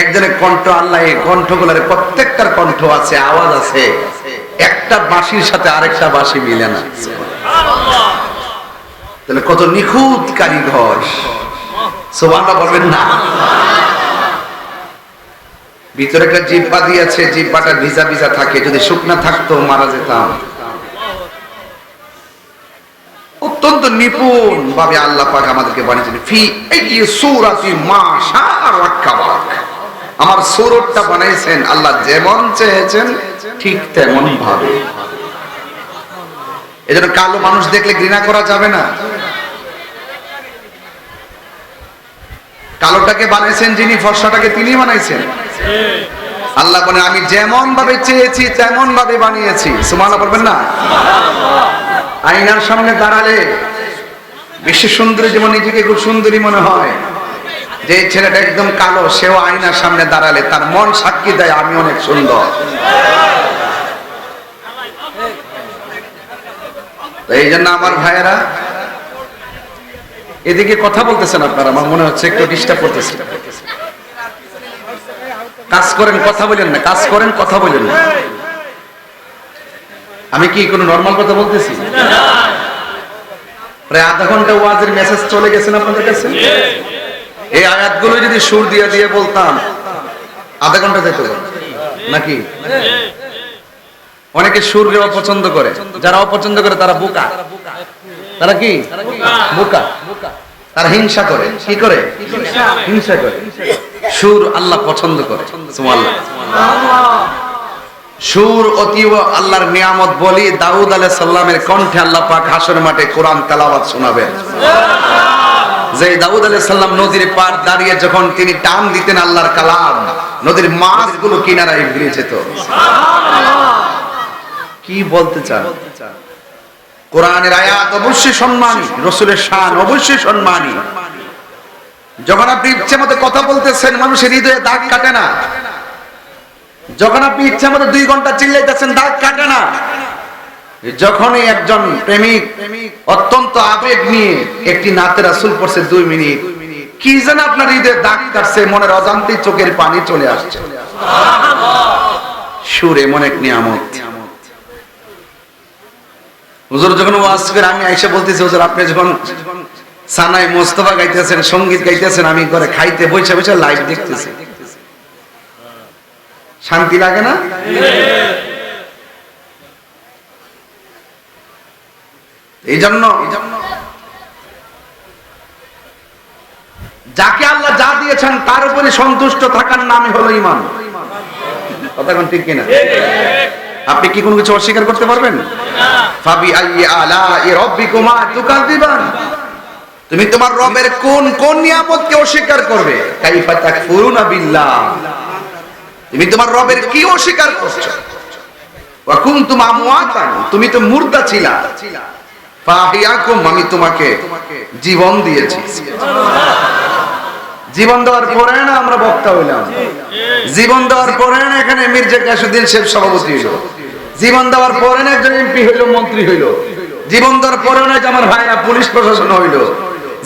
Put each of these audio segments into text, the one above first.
একজনের কণ্ঠ আল্লাহ, এই কণ্ঠগুলোর প্রত্যেকটার কণ্ঠ আছে, আওয়াজ আছে। একটা বাঁশির সাথে আরেকটা বাঁশি মিলে না। তাহলে কত নিখুঁত কারিগর সোভানটা বলবেন না। ভিতরে একটা জিব্বা দিয়েছে জিব্বাটা ভিজা ভিজা থাকে, যদি শুকনা থাকতো মারা যেতাম। অত্যন্ত নিপুণ ভাবে আল্লাহ পাক আমাদেরকে বানিয়েছেন। ফি এই সূরাতি মা রাক্কাবাক। আমার সুরতটা বানাইছেন, আল্লাহ যেমন চেয়েছেন, ঠিক তেমন ভাবে এজন্য কালো মানুষ দেখলে ঘৃণা করা যাবে না। কালোটাকে বানাইছেন যিনি, ফর্সাটাকে তিনি বানাইছেন। আল্লাহ বলেন, আমি যেমন ভাবে চেয়েছি তেমন ভাবে বানিয়েছি। সুমানা বলবেন না? আয়নার সামনে দাঁড়ালে বিশ্ব সুন্দরী যেমন নিজেকে খুব সুন্দরী মনে হয়। যে ছেলেটা একদম কালো, সেও আয়নার সামনে দাঁড়ালে তার মন সাক্ষী দেয়, আমি অনেক সুন্দর। এই জন্য আমার ভাইয়েরা, এদিকে কথা বলতেছেন আপনারা, আমার মনে হচ্ছে একটু ডিস্টার্ব করতেছে। কাজ করেন, কথা বলেন না, কাজ করেন, কথা বলেন না। আমি কি কোনো নর্মাল কথা বলতেছি? প্রায় আধা ঘণ্টা ওয়াজের মেসেজ চলে গেছেন আপনাদের কাছে? এই আয়াতগুলো যদি সুর দিয়ে দিয়ে বলতাম, আধা ঘণ্টা যেত। নাকি? অনেকে সুর অপছন্দ করে। যারা অপছন্দ করে তারা বোকা। তারা কি? বোকা। তারা হিংসা করে। কি করে? হিংসা করে। সুর আল্লাহ পছন্দ করে। সুর অতীব আল্লাহর নিয়ামত বলি দাউদ আলাইহিস সালামের কণ্ঠে আল্লাহ পাক হাসর মাঠে কোরআন তেলাওয়াত শোনাবেন। যে দাউদ সালাম নদীর পার দাঁড়িয়ে যখন তিনি টান দিতেন আল্লাহর কালাম, নদীর মাছগুলো কিনারায় ভিড়ে যেত। কি বলতে চান? কোরআনের আয়াত অবশ্যই সম্মানী, রসুলের শান অবশ্যই সম্মানী। যখন আপনি ইচ্ছে মতো কথা বলতেছেন, মানুষের হৃদয়ে দাগ কাটে না। যখন আপনি ইচ্ছা মতো দুই ঘণ্টা চিল্লাইতেছেন, দাগ কাটে না। যখনই একজন প্রেমিক অত্যন্ত আবেগ নিয়ে একটি নাতের আসুল পড়ছে দুই মিনিট, কি যেন আপনার হৃদয়ে দাগ কাটছে, মনের অজান্তেই চোখের পানি চলে আসছে। সুরে মনে এক নিয়ামত। হুজুর যখন ওয়াজ করে আমি আইসা বলতেছি, হুজুর, আপনি যখন সানাই মোস্তফা গাইতেছেন, সংগীত গাইতেছেন, আমি করে খাইতে বসে বসে লাইভ দেখতেছি। শান্তি লাগে না? এই জন্য যাকে আল্লাহ যা দিয়েছেন, তার উপরে সন্তুষ্ট থাকার নামই হলো ইমান ঠিক কিনা? আপনি কি কোনো কিছু অস্বীকার করতে পারবেন? তুমি তোমার রবের কোন কোন নিয়ামতকে অস্বীকার করবে? তুমি তোমার রবের কি অস্বীকার করছ? তুমি তো মুর্দা ছিলা। আমি তোমাকে জীবন দিয়েছি। জীবন দেওয়ার পরে না আমরা বক্তা হইলাম। জীবন দেওয়ার পরে না এখানে মির্জা কাসুদ্দিন শেখ সভাপতি হইল। জীবন দেওয়ার পরে না একজন এমপি হইল, মন্ত্রী হইল। জীবন দেওয়ার পরে না আমার ভাইরা পুলিশ প্রশাসন হইল।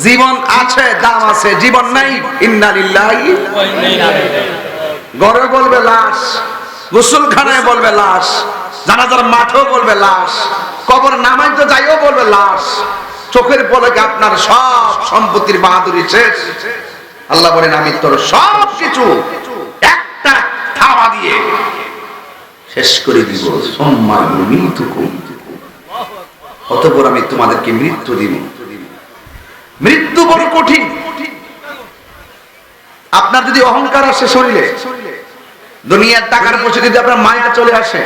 জীবন আছে, দাম আছে, জীবন নাই। ইন্নালিল্লাহি ঘরে বলবে লাশ। গোসলখানায় বলবে লাশ, জানাজার মাঠেও বলবে লাশ, কবর নামাই তো যাইও বলবে লাশ। চোখের পলকে আপনার সব সম্পত্তির বাহাদুরি শেষ। আল্লাহ বলেন, আমি তোর সব কিছু একটা থাবা দিয়ে শেষ করে দিব। সম্মান মৃত্যুকু অতপর আমি তোমাদেরকে মৃত্যু দিব। মৃত্যু বড় কঠিন। আপনার যদি অহংকার আসে শরীরে দুনিয়ার টাকার প্রতি যদি আপনার মায়া চলে আসে,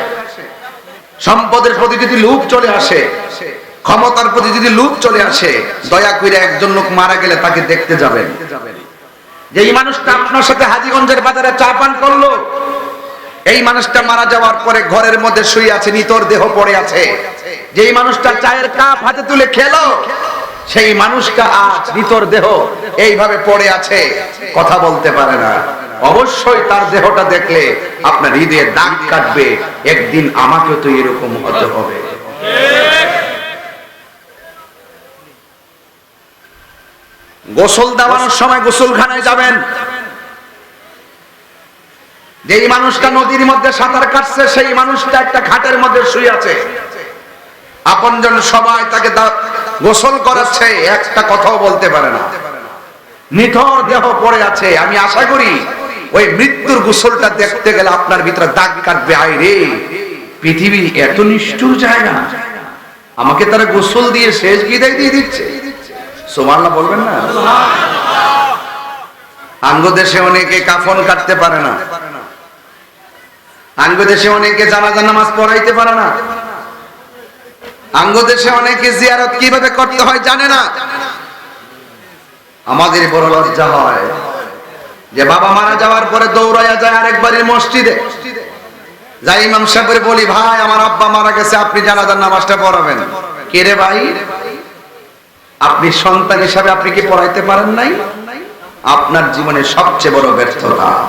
সম্পদের প্রতি যদি লোভ চলে আসে, ক্ষমতার প্রতি যদি লোভ চলে আসে, দয়া করে একজন লোক মারা গেলে তাকে দেখতে যাবেন। যে এই মানুষটা আপনার সাথে হাজিগঞ্জের বাজারে চা পান করল, এই মানুষটা মারা যাওয়ার পরে ঘরের মধ্যে শুয়ে আছে, নিতর দেহ পড়ে আছে। যেই মানুষটা চায়ের কাপ হাতে তুলে খেলো, সেই মানুষটা আজ নিতর দেহ এইভাবে পড়ে আছে, কথা বলতে পারে না। অবশ্যই তার দেহটা দেখলে আপনার হৃদয়ে দাগ কাটবে। একদিন আমাকে তো এরকম হতে হবে। গোসল দেওয়ানোর সময় গোসলখানায় যাবেন। যেই মানুষটা নদীর মধ্যে সাঁতার কাটছে, সেই মানুষটা একটা ঘাটের মধ্যে শুয়ে আছে। আপনজন সবাই তাকে গোসল করাচ্ছে, একটা কথাও বলতে পারে না। নিথর দেহ পড়ে আছে, আমি আশা করি ওই মৃত্যুর গোসলটা দেখতে গেলে আপনার ভিতরে দাগ কাটবে, আয় রে। পৃথিবী এত নিষ্ঠুর জায়গা। আমাকে তারা গোসল দিয়ে শেষ বিদায় দিয়ে দিচ্ছে। সোমাল্লা বলবেন না? আঙ্গ দেশে অনেকে কাফন কাটতে পারে না। আঙ্গ দেশে অনেকে জানাজা নামাজ পড়াইতে পারে না। আঙ্গ দেশে অনেকে জিয়ারত কীভাবে করতে হয় জানে না। আমাদের বড় লজ্জা হয়। যে বাবা মারা যাওয়ার পরে দৌড়াইয়া যায় আরেকবারের মসজিদে। যাই ইমাম সাহেবের বলি, ভাই, আমার আব্বা মারা গেছে, আপনি জানাজার নামাজটা পড়াবেন। কে রে ভাই? আপনি সন্তান হিসাবে আপনি কি পড়াইতে পারেন নাই? আপনার জীবনের সবচেয়ে বড় ব্যর্থতা।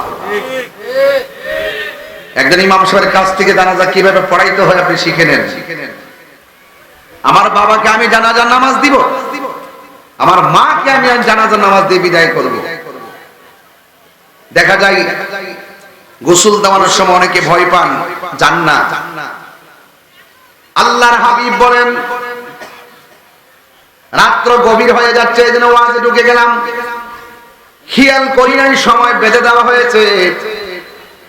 একজন ইমাম সাহেবের কাছ থেকে জানাজা কীভাবে পড়াইতে হয় আপনি শিখে নেন। আমার বাবাকে আমি জানাজার নামাজ দিব। আমার মাকে আমি জানাজার নামাজ দিয়ে বিদায় করব। দেখা যায়, গোসল দেওয়ানোর সময় অনেকে ভয় পান জান না আল্লাহর হাবিব বলেন, রাত্র গভীর হয়ে যাচ্ছে, এই জন্য ওয়াজে ঢুকে গেলাম। খেয়াল করি নাই, সময় বেঁধে দেওয়া হয়েছে।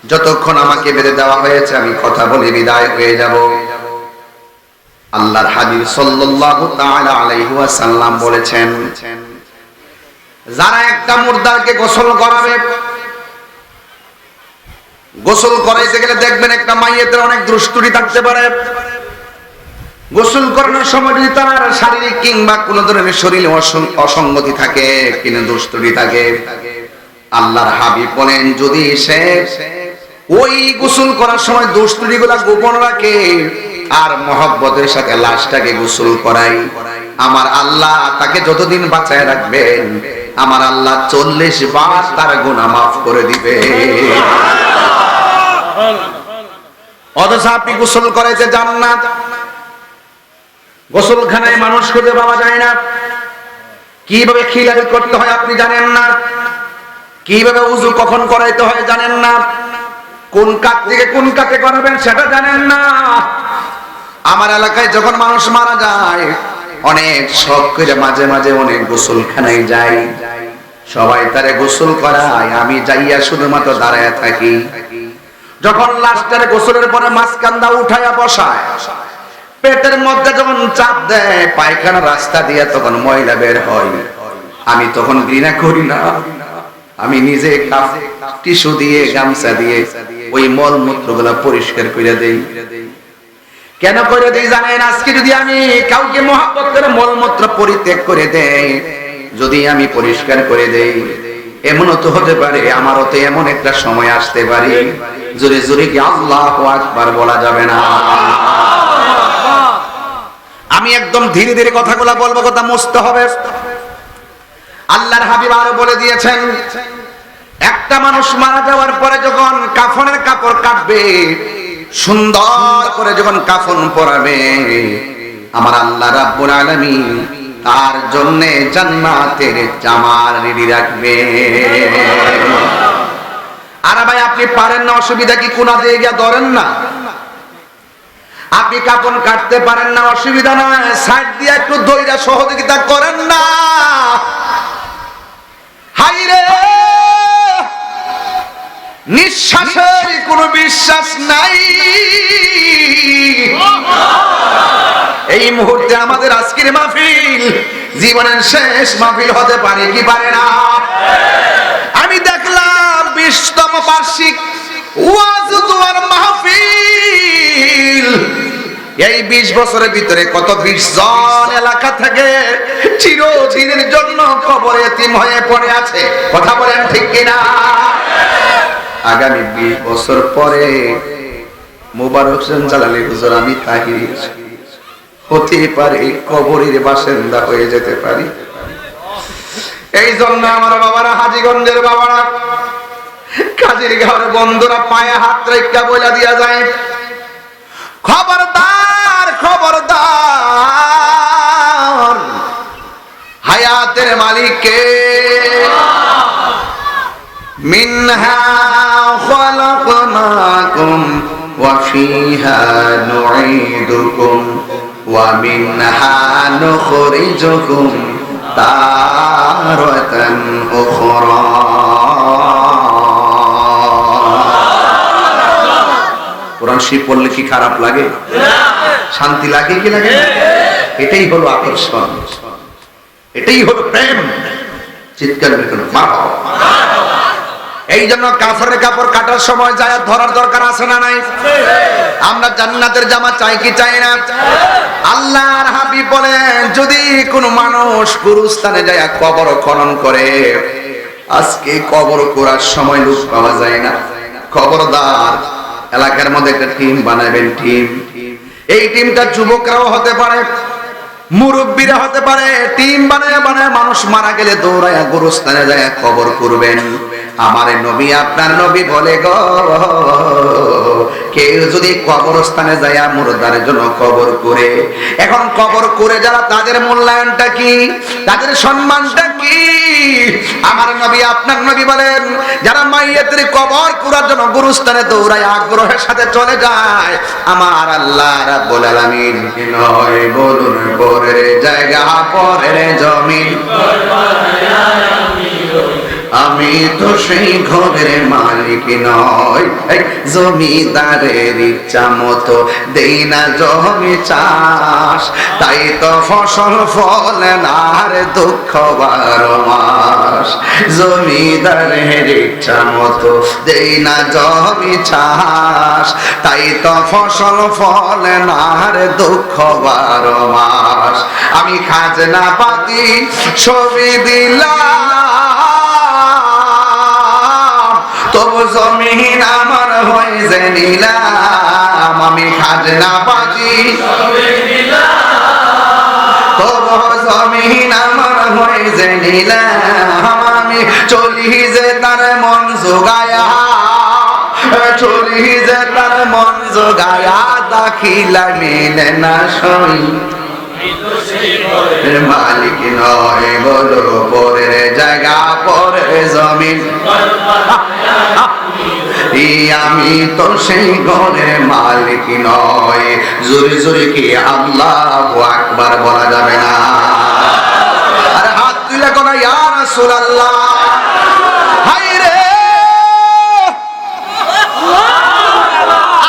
যতক্ষণ আমাকে বেঁধে দেওয়া হয়েছে, আমি কথা বলে বিদায় হয়ে যাব। আল্লাহর হাবিব সাল্লাল্লাহু তাআলা আলাইহি ওয়াসাল্লাম বলেছেন, যারা একটা মুর্দাকে গোসল করাবে গোসল করাইতে গেলে দেখবেন একটা মাইয়েতের অনেক দুষ্টুরি থাকতে পারে। গোসল করানোর সময় যদি তার শারীরিক কিংবা ধরনের অসঙ্গতি থাকে, কিনা দুষ্টুরি থাকে। আল্লাহর বলেন, যদি সে ওই গোসল করার সময় দুষ্টুরি গুলা গোপন রাখে আর মহব্বতের সাথে লাশটাকে গোসল করাই আমার আল্লাহ তাকে যতদিন বাঁচায় রাখবেন আমার আল্লাহ চল্লিশ বার তার গুনাহ মাফ করে দিবে। অথচ আপনি গোসল যান না গোসলখানায় মানুষ খুঁজে পাওয়া যায় না। কীভাবে খিলারি করতে হয় আপনি জানেন না। কীভাবে উজু কখন করাইতে হয় জানেন না। কোন কাক থেকে কোন কাকে করাবেন সেটা জানেন না। আমার এলাকায় যখন মানুষ মারা যায় অনেক শখ করে মাঝে মাঝে অনেক গোসলখানায় যাই। সবাই তারে গোসল করায়, আমি যাইয়া শুধুমাত্র দাঁড়ায় থাকি। যখন লাস্টের গোসলের পরে মাঝকান্দা উঠাইয়া বসায়, পেটের মধ্যে যখন চাপ দেয় পায়খানা রাস্তা দিয়ে তখন ময়লা বের হয়। আমি তখন ঘৃণা করি না। আমি নিজে টিস্যু দিয়ে, গামছা দিয়ে ওই মল মূত্রগুলা পরিষ্কার করে দেই। কেন করে দেই জানেন? আজকে যদি আমি কাউকে মহাব্বত করে মলমূত্র পরিত্যাগ করে দেই, যদি আমি পরিষ্কার করে দেই, এমনও তো হতে পারে, আমারও তো এমন একটা সময় আসতে পারে, জোরে জোরে কি আল্লাহ আকবার বলা যাবে না? আমি একদম ধীরে ধীরে কথাগুলা বলব, কথা মুছতে হবে। আল্লাহর হাবিব আরও বলে দিয়েছেন, একটা মানুষ মারা যাওয়ার পরে যখন কাফনের কাপড় কাটবে সুন্দর করে যখন কাফন পরাবে আমার আল্লাহ রাব্বুল আলামিন তার জন্য জান্নাতের জামার রেডি রাখবে। আর ভাই, আপনি পারেন না, অসুবিধা কি? কোনা দিয়ে গিয়া ধরেন না। আপনি কাপন কাটতে পারেন না, অসুবিধা নয়। সাইড দিয়ে একটু দইরা সহযোগিতা করেন না। হাইরে! নিঃশ্বাসের কোনো বিশ্বাস নাই। এই মুহূর্তে আমাদের আজকের মাহফিল জীবনের শেষ মাহফিল হতে পারে কি পারে না? আমি দেখলাম বিশতম বার্ষিক মাহফিল। এই বিশ বছরের ভিতরে কত বিশ জন এলাকা থেকে চিরদিনের জন্য কবরে এতিম হয়ে পড়ে আছে। কথা বলেন ঠিক কিনা? আগামী বিশ বছর পরে মুবারক হোসেন জালালি হুজুর, আমি তাহির। হতে পারে কবরের বাসিন্দা হয়ে যেতে পারি। এই জন্য আমার বাবারা, হাজিগঞ্জের বাবারা কাজের ঘর বন্ধুরা, পায়ে হাত রেখা বইলা দিয়া যায় খবরদার খবরদার, হায়াতের মালিককে মিনহা খলকনা وفيها نعيدكم ومنها نخرجكم تارة أخرى কোরআন শরীফ পড়লে কি খারাপ লাগে শান্তি লাগে কি লাগে না? এটাই হলো আকর্ষণ এটাই হলো প্রেম চিৎকার বেরোনো এই জন্য কাফরের কাপড় কাটার সময় যায়, ধরার দরকার আছে না নাই? আমরা জান্নাতের জামা চাই কি চাই না? আল্লাহর হাবিব বলেন, যদি কোনো মানুষ গুরুস্থানে যায়, কবর খনন করে, আজকে কবর করার সময় লোক পাওয়া যায় না। খবরদার, এলাকার মধ্যে একটা টিম বানাবেন টিম। এই টিমটা যুবকরাও হতে পারে, মুরব্বীরা হতে পারে, টিম বানায় বানায় মানুষ মারা গেলে দৌড়ায় গোরস্থানে যায় খবর করবেন। আমার নবী, আপনার নবী বলে গো। কেউ যদি কবরস্থানে যায় মুর্দার জন্য কবর করে, এখন কবর করে যারা, তাদের মূল্যায়নটা কি? তাদের সম্মানটা কি? আমার নবী, আপনার নবী বলেন, যারা মাইয়াতের কবর করার জন্য গুরুস্থানে দৌড়ায়, আগ্রহের সাথে চলে যায়, আমার আল্লাহ রাব্বুল আলামিন নয় বলুন, পরের জায়গা, পরের জমিন। আমি তো সেই ঘরের মালিক নয় জমিদারের ইচ্ছা মতো দেই না জমি চাষ। তাই তো ফসল ফলে আর দুঃখ বারো মাস। জমিদারের ইচ্ছা মতো দেই না জমি চাষ। তাই তো ফসল ফলে আর দুঃখ বারো মাস। আমি খাজনা পাতি ছবি দিলাম। জমিন আমার নিলাম, আমি খাজনা তবু জমিন আমার নিলাম, আমি চলি যে তার মন জোগায়া। চলি যে তার মন দাখিলা মিলে না সই। মালিক নয় বলো পরের জায়গা পরে জমিন। আমি তো সেই ঘরের মালিক নয় জোরে জোরে কি আল্লাহ আকবার বলা যাবে না? আরে হাত তুলে কোন ইয়া হাই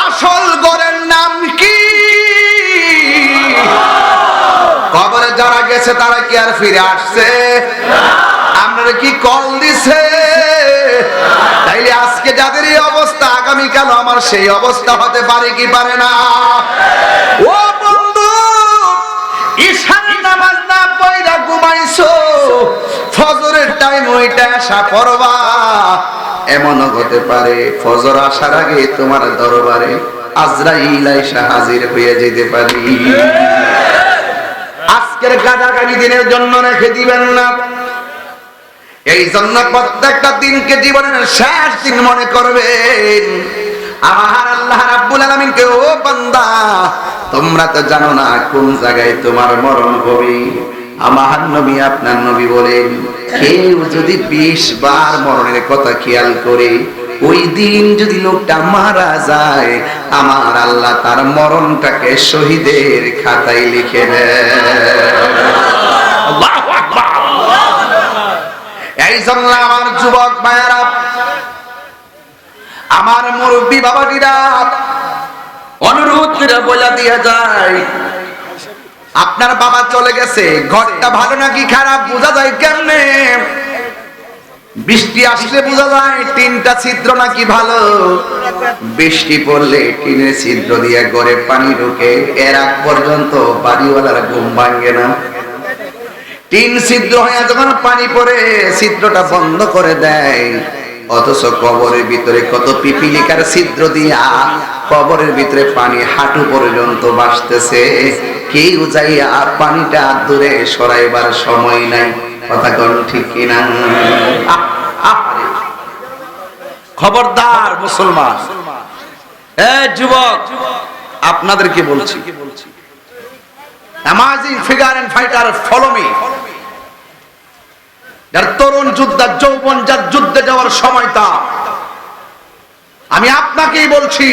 আসল কবরে যারা গেছে তারা কি আর ফিরে আসছে? আপনারা কি কল দিছে? তাইলে আজকে যাদের এই অবস্থা আগামীকাল আমার সেই অবস্থা হতে পারে কি পারে না? ও বন্ধু নামাজ না পয়রা ফজরের টাইম ওইটা পড়বা এমনও হতে পারে, ফজর আসার আগে তোমার দরবারে আজরাইল আইসা হাজির হয়ে যেতে পারি। আজকের গাদাগানি দিনের জন্য রেখে দিবেন না। এই জন্য প্রত্যেকটা দিনকে জীবনের শেষ দিন মনে করবেন। আমার আল্লাহ রাব্বুল আলামিনকে ও বান্দা, তোমরা তো জানো না কোন জায়গায় তোমার মরণ হবে। আমার নবী আপনার নবী বলেন, কেউ যদি বিশ বার মরণের কথা খেয়াল করে, ওই দিন যদি লোকটা মারা যায়, আমার আল্লাহ তার মরণটাকে শহীদের খাতায় লিখে দেয় এই জন্য আমার যুবক ভাইয়ারা, আমার মুরব্বী বাবাটিরা অনুরোধ করে বলে দিয়ে যায়, আপনার বাবা চলে গেছে, ঘরটা ভালো নাকি খারাপ, বোঝা যায় কেমনে? বৃষ্টি আসলে বোঝা যায় তিনটা ছিদ্র নাকি ভালো? বৃষ্টি পড়লে টিনের ছিদ্র দিয়ে ঘরে পানি ঢুকে, এর পর্যন্ত বাড়িওয়ালার ঘুম ভাঙ্গে না। তিন ছিদ্র হয়ে যখন পানি পড়ে, ছিদ্রটা বন্ধ করে দেয়। অথচ কবরের ভিতরে কত পিপিলিকার ছিদ্র দিয়া কবরের ভিতরে পানি হাঁটু পর্যন্ত বাসতেছে কেউ যাইয়া পানিটা দূরে সরাইবার সময় নাই। কথা কোন ঠিক কিনা। খবরদার মুসলমান। যুবক, আপনাদেরকে বলছি amazing figure fighter follow me যার তরুণ যোদ্ধা যৌবন, যার যুদ্ধে যাওয়ার সময় তা আমি আপনাকেই বলছি,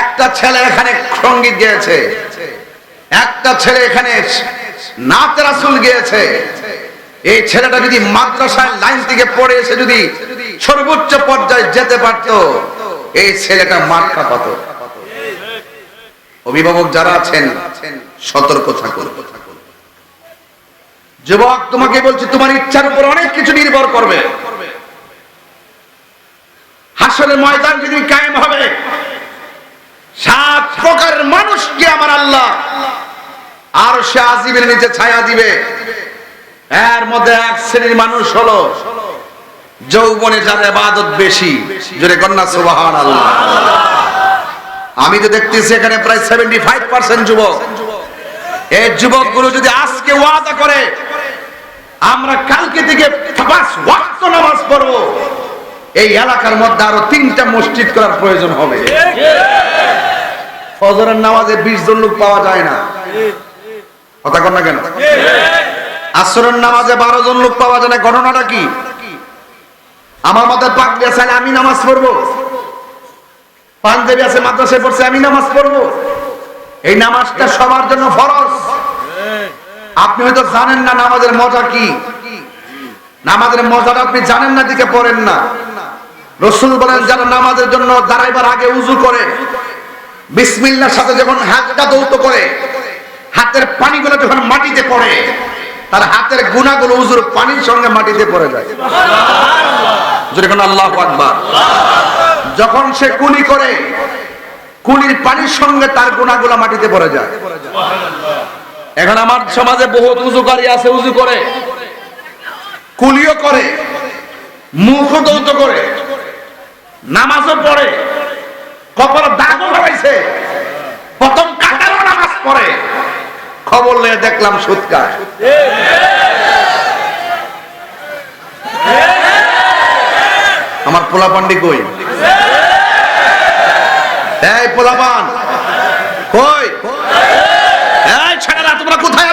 একটা ছেলে এখানে সংগীত গেয়েছে একটা ছেলে এখানে নাচ রাসুল গিয়েছে। এই ছেলেটা যদি মাদ্রাসায় লাইন থেকে পড়ে এসে যদি সর্বোচ্চ পর্যায়ে যেতে পারতো, এই ছেলেটা মার্কা পাত। অভিভাবক যারা আছেন, সতর্ক থাকুন। যুবক, তোমাকে বলছি, তোমার ইচ্ছার উপর অনেক কিছু নির্ভর করবে। হাসরের ময়দান যদি কায়েম হবে, সাত প্রকারের মানুষকে আমার আল্লাহ আর সে আজিবের নিচে ছায়া দিবে। এর মধ্যে এক শ্রেণির মানুষ হলো যৌবনে যার আবাদত বেশি। জোরে কন্যা সুবাহান আল্লাহ আমি তো দেখতেছি এখানে প্রায় সেভেন্টি ফাইভ পার্সেন্ট যুবক। এই যুবকগুলো যদি আজকে ওয়াদা করে আমরা কালকে থেকে নামাজ পড়ব। এই এলাকার মধ্যে আরও তিনটা মসজিদ করার প্রয়োজন হবে। ফজরের নামাজে বিশ জন লোক পাওয়া যায় না। কথা কর না কেন? আসরের নামাজে বারো জন লোক পাওয়া যায় না, ঘটনাটা কি? আমার মাথায় পাগড়ি আছে, আমি নামাজ পড়ব। পাঞ্জাবি আছে, মাদ্রাসায় পড়ছে, আমি নামাজ পড়ব। এই নামাজটা সবার জন্য ফরজ। আপনি হয়তো জানেন না নামাজের মজা কি? নামাজের মজাটা আপনি জানেন না, দিকে পড়েন না। রসুল বলেন, যারা নামাজের জন্য দাঁড়াইবার আগে উজু করে, বিসমিল্লার সাথে যখন হাতটা দৌত করে, হাতের পানিগুলো যখন মাটিতে পড়ে, তার হাতের গুণাগুলো উজুর পানির সঙ্গে মাটিতে পড়ে যায়। আল্লাহ আকবার। যখন সে কুলি করে, কুলির পানির সঙ্গে তার গুণাগুলো মাটিতে পড়ে যায়। এখন আমার সমাজে বহুত উজুকারী আছে, উজু করে। কুলিও করে মুখ দৌত করে, নামাজও পড়ে, কপাল দাগও হয়েছে প্রথম কাতারও নামাজ পড়ে। খবর নিয়ে দেখলাম সুৎকার। আমার পোলা পান্ডি কই? এই পোলাপান, কই?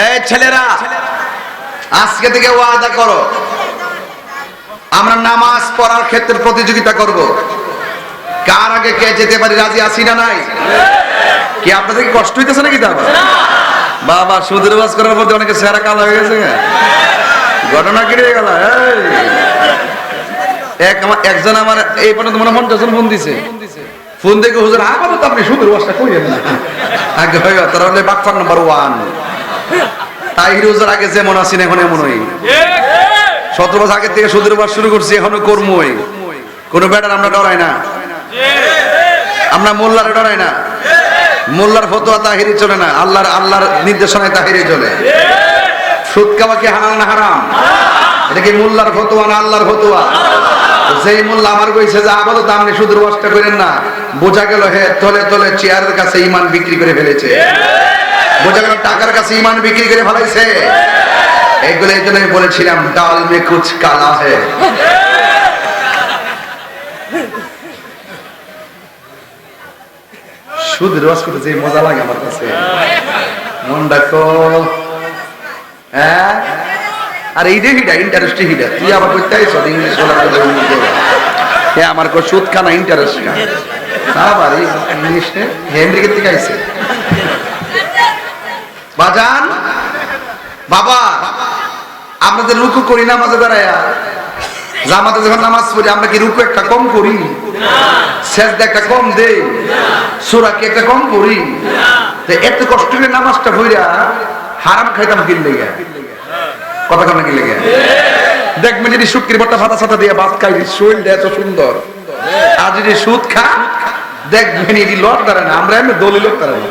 এই ছেলেরা, আজকে থেকে ওয়াদা করো। আমরা নামাজ পড়ার ক্ষেত্রে প্রতিযোগিতা করব। কার আগে কে যেতে পারি, রাজি আছি না নাই? কি আপনাদের কষ্ট হইতেছে নাকি তা বাবা, সুদের বাস করার মধ্যে অনেকে সেরা কালো হয়ে গেছে ঘটনা কি হয়ে গেল? এক আমার একজন আমার এই পর্যন্ত মনে হয় পঞ্চাশ ফোন দিছে। ফোন দেখে হুজুর, আপাতত আপনি সুদের বাসটা করিয়েন না। আগে হয় তারা হলে বাকফার নাম্বার ওয়ান তাই হুজুর আগে যেমন আছেন, এখন সতেরো থেকে শুরু করছি, এখনও কর্মই। কোনো ব্যাটার আমরা ডরাই না। আমরা মোল্লার ডরাই না। মোল্লার ফতোয়া তাহিরি চলে না, আল্লাহর আল্লাহর নির্দেশনায় তাহিরি চলে। সুদ খাওয়া কি হারাম না হারাম? এটা কি মোল্লার ফতোয়া না আল্লাহর ফতোয়া? যেই মোল্লা আমার কইছে যে আপাতত আপনি সুদের করেন না, বোঝা গেল হে তলে তলে চেয়ারের কাছে ইমান বিক্রি করে ফেলেছে। বোঝা গেল টাকার কাছে ইমান বিক্রি করে ফেলাইছে। এগুলো এই জন্য বলেছিলাম, ডাল মে কুচ কালা হে। করতে যে মজা লাগে আমার কাছে। মন হ্যাঁ? আর এই যে হিডা, ইন্টারেস্ট হিডা, তুই আবার করতে আইছ ইংলিশ বলা হ্যাঁ আমার কো সুদ খানা ইন্টারেস্ট কা আবার ইংলিশে থেকে আইছে? বাজান? বাবা, আপনাদের রুকু করি না মাঝে দাঁড়ায়া। জামাতে যখন নামাজ পড়ি, আমরা কি রুকু একটা কম করি? একটা কম কি একটা কম করি? এত কষ্ট করে নামাজটা হারাম খাইতাম লেগে? কথা কথা কি লেগে? দেখবেন যদি শুক্রির বট্টা ফাতা সাথা দিয়ে ভাত খাই এত সুন্দর। আর যদি সুদ খা দেখবেন এটি লোক দাঁড়ায় না, আমরা এমনি দলি লোক দাঁড়ায় না।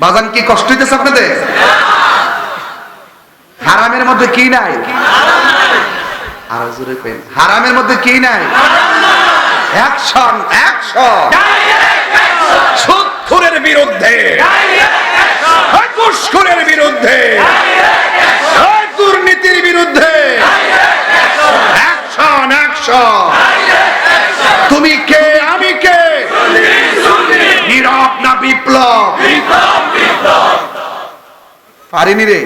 বাজান কি কষ্ট হইতেছে আপনাদের? হারামের মধ্যে কি নাই? আরও জোরে কইন হারামের মধ্যে কি নাই? অ্যাকশন অ্যাকশন বিরুদ্ধে। ঘুষখোরের বিরুদ্ধে। দুর্নীতির বিরুদ্ধে। অ্যাকশন অ্যাকশন তুমি কে আমি কে নীরব না বিপ্লব পারিনি রে।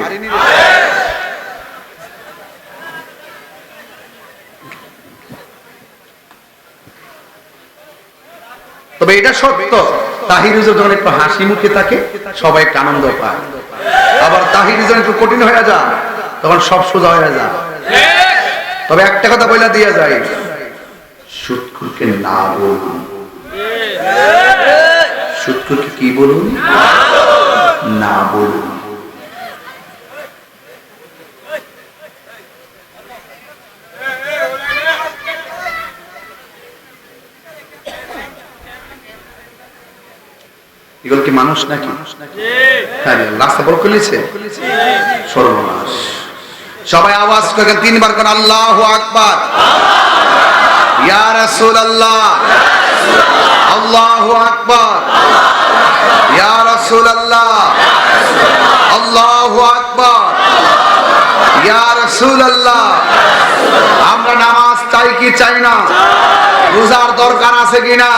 তবে এটা সত্য। তাহিরুজের যখন একটু হাসি মুখে থাকে, সবাই একটু আনন্দ পায়। আবার তাহিরুজ যখন একটু কঠিন হয়ে যায়, তখন সব সোজা হয়ে যায়। তবে একটা কথা বলে দিয়ে যায় সুৎখুরকে না বলুন। সুৎখুরকে কি বলুন? না বলুন। এগুলো কি মানুষ নাকি? রাস্তা বড় খুলেছে সর্বনাশ। সবাই আওয়াজ করে তিনবার করে, আল্লাহ আকবার। ইয়া রাসূলুল্লাহ। আল্লাহু আকবার। আল্লাহু আকবার। ইয়া রাসূলুল্লাহ। আমরা নামাজ চাই কি চাই না? রোজার দরকার আছে কিনা?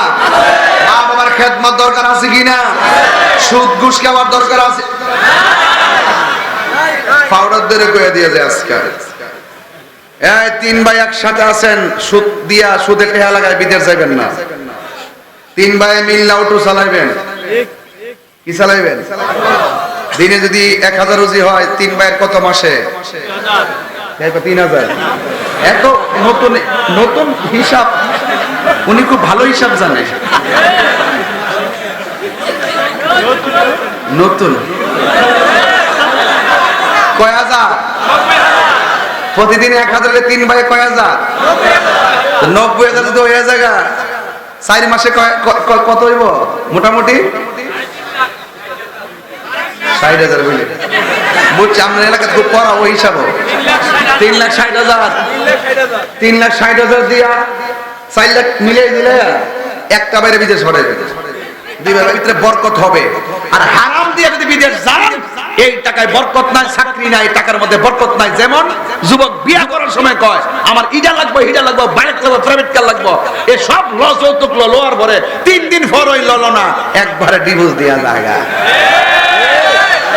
মা বাবার খেদমত দরকার আছে কিনা? সুদ ঘুষ খাওয়ার দরকার আছে? পাউডার কয়ে দিয়ে যায় আজকাল এই তিন ভাই একসাথে আছেন সুদ দিয়া সুদে টেহা লাগায় বিদেশ যাবেন না। তিন ভাই মিল্লা অটো চালাইবেন? কি চালাইবেন? দিনে যদি এক হাজার রুজি হয় তিন ভাইয়ের কত মাসে? তিন হাজার। এত নতুন নতুন হিসাব উনি খুব ভালো হিসাব জানে। নতুন। কয় হাজার? প্রতিদিন এক হাজারে তিন ভাই কয় হাজার? নব্বই হাজার যদি হয়ে জায়গা, চার মাসে কত হইব? মোটামুটি? ষাট হাজার বুঝলি বুঝছি আপনার এলাকা খুব পড়া ওই হিসাব। তিন লাখ ষাট হাজার। তিন লাখ ষাট হাজার দিয়া চার লাখ মিলিয়ে দিলে একটা বাইরে বিদেশ হরে দিবের ভিতরে বরকত হবে। আর হারাম দিয়ে যদি বিদেশ যান এই টাকায় বরকত নাই, চাকরি নাই, টাকার মধ্যে বরকত নাই। যেমন যুবক বিয়া করার সময় কয়, আমার ইডা লাগবে হিডা লাগবে বাইক লাগবে প্রাইভেট কার লাগবে। এ সব ল যৌতুক লো লোয়ার পরে তিন দিন পর ওই ললো না, একবারে ডিভোর্স দেয়া জায়গা।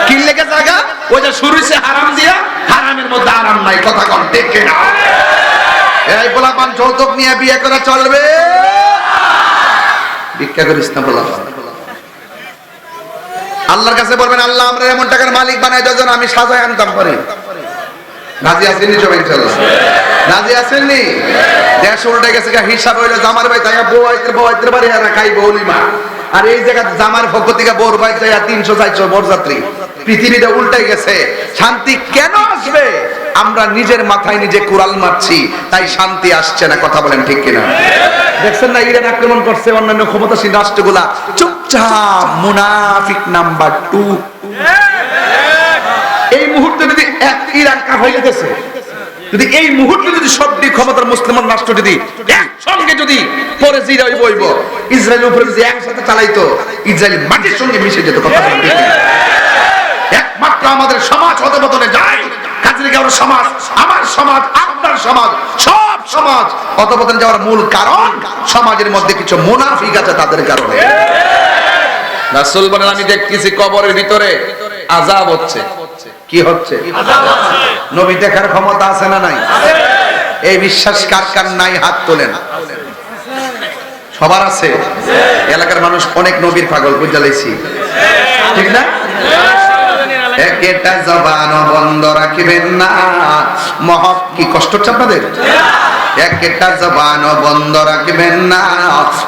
কি লেগে জায়গা? ওই যে শুরু হারাম দিয়া, হারামের মধ্যে আরাম নাই, কথা কন ঠিক কিনা এই পোলাপান যৌতুক নিয়ে বিয়ে করা চলবে। ভিক্ষা করিস না পোলাপান আল্লাহর কাছে বলবেন, আল্লাহ, আমরা এমন টাকার মালিক বানাই যখন আমি সাজায় আনতাম পারি। রাজি আসেননি সবাই ইনশাল্লাহ আসেননি দেশ উল্টে গেছে হিসাব হইল জামার ভাই তাই বউ আইতে বউ আইতে পারি, আর খাই বৌলিমা আর এই জায়গা জামার পক্ষ থেকে বোর ভাই তাই তিনশো চারশো বরযাত্রী। পৃথিবীটা উল্টে গেছে। শান্তি কেন আসবে? আমরা নিজের মাথায় নিজে কুড়াল মারছি, তাই শান্তি আসছে না, কথা বলেন ঠিক কিনা? দেখছেন না, ইরান আক্রমণ করছে অন্যান্য ক্ষমতাসীন রাষ্ট্রগুলা। চুপচাপ মুনাফিক নাম্বার টু। এই মুহূর্তে যদি এক ইরান কার হয়ে গেছে যদি এই মুহূর্তে যদি সবটি ক্ষমতার মুসলমান রাষ্ট্র যদি একসঙ্গে যদি পরে জিরা হইব হইব। ইসরায়েলের উপরে যদি একসাথে চালাইতো, ইসরায়েল মাটির সঙ্গে মিশে যেত, কথা? একমাত্র আমাদের সমাজ অধপতনে যায়। সব সমাজ যাওয়ার মূল কারণ সমাজের মধ্যে কিছু তাদের কারণে। আমি দেখতেছি কবরের ভিতরে আযাব হচ্ছে। কি হচ্ছে? নবী দেখার ক্ষমতা আছে না নাই? এই বিশ্বাস কার কার নাই হাত তোলেন সবার আছে? এলাকার মানুষ অনেক নবীর পাগল বুঝালাইছি ঠিক না? জবান বন্ধ রাখিবেন না। কি কষ্ট হচ্ছে আপনাদের? জবান বন্ধ রাখবেন না।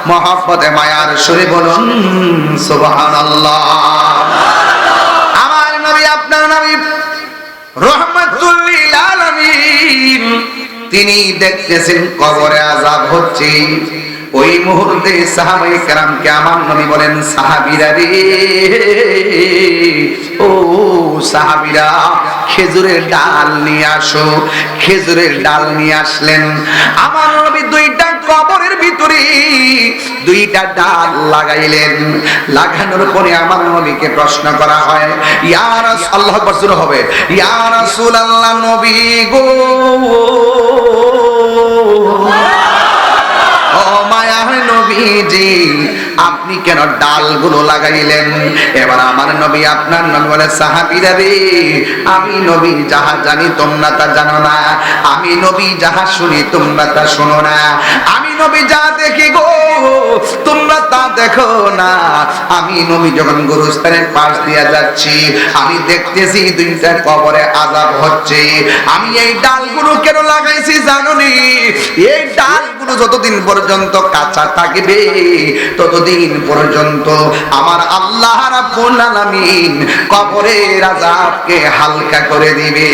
মহব্বতে মায়ার সুরে বলুন, সুবহানাল্লাহ আমার নবী আপনার নবী তিনি দেখতেছেন কবরে আযাব হচ্ছে। ওই মুহূর্তে সাহাবাই কেরামকে আমার নবী বলেন, সাহাবিরা রে, ও সাহাবিরা, খেজুরের ডাল নিয়ে আসো, খেজুরের ডাল নিয়ে আসলেন। আমার নবী দুইটা কবরের ভিতরে দুইটা ডাল লাগাইলেন। লাগানোর পরে আমার নবীকে প্রশ্ন করা হয় ইয়ার আল্লাহ হবে। ইয়ার আল্লাহ নবী গো কেন ডালগুলো লাগাইলেন? এবার আমার নবী, আপনার নবী বলে, সাহাবীরা রে, আমি নবী, যাহা জানি তোমরা তা জানো না। আমি নবী, যাহা শুনি তোমরা তা শোনো না। আমি নবী যা দেখি গো, তোমরা তা দেখো না। আমি নবী যখন গুরুস্থানের পাশ দিয়া যাচ্ছি, আমি দেখতেছি দুইটা কবরে আজাব হচ্ছে। আমি এই ডালগুলো কেন লাগাইছি জানুনি? এই ডালগুলো যতদিন পর্যন্ত কাঁচা থাকবে, ততদিন পর্যন্ত আমার আল্লাহ রাব্বুল আলামিন কবরের আযাবকে হালকা করে দিবে।